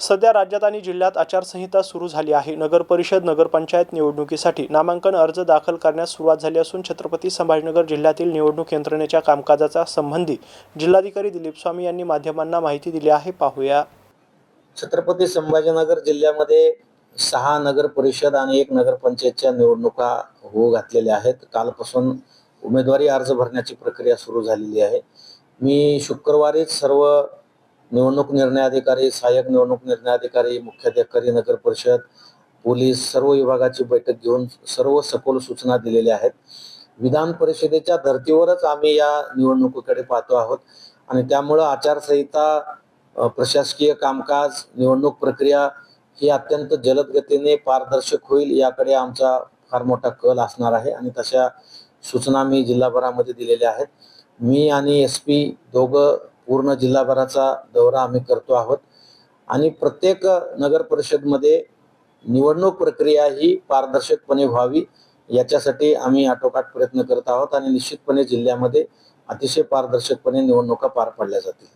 सध्या राज्यात आणि जिल्ह्यात आचारसंहिता सुरू झाली आहे. नगरपरिषद नगरपंचायत निवडणुकीसाठी नामांकन अर्ज दाखल करण्यास सुरुवात झाली असून छत्रपती संभाजीनगर जिल्ह्यातील निवडणूक यंत्रणेच्या कामकाजाचा संबंधी जिल्हाधिकारी दिलीप स्वामी यांनी माध्यमांना माहिती दिली आहे. पाहूया. छत्रपती संभाजीनगर जिल्ह्यामध्ये सहा नगर परिषद आणि एक नगरपंचायतच्या निवडणुका होऊ घातलेल्या आहेत. कालपासून उमेदवारी अर्ज भरण्याची प्रक्रिया सुरू झालेली आहे. मी शुक्रवारीच सर्व निवडणूक निर्णय अधिकारी सहाय्यक निवडणूक निर्णय अधिकारी मुख्याधिकारी नगर परिषद पोलीस सर्व विभागाची बैठक घेऊन सर्व सखोल सूचना दिलेल्या आहेत. विधान परिषदेच्या धर्तीवरच आम्ही या निवडणुकीकडे पाहतो आहोत आणि त्यामुळं आचारसंहिता प्रशासकीय कामकाज निवडणूक प्रक्रिया ही अत्यंत जलद गतीने पारदर्शक होईल याकडे आमचा फार मोठा कल असणार आहे आणि तशा सूचना मी जिल्हाभरामध्ये दिलेल्या आहेत. मी आणि एस पी दोघं पूर्ण जिल्हाभराचा दौरा आम्ही करतो आहोत. आणि प्रत्येक नगर परिषदमध्ये निवडणूक प्रक्रिया ही पारदर्शकपणे व्हावी याच्यासाठी आम्ही आटोकाट प्रयत्न करत आहोत आणि निश्चितपणे जिल्ह्यामध्ये अतिशय पारदर्शकपणे निवडणुका पार पाडल्या जातील.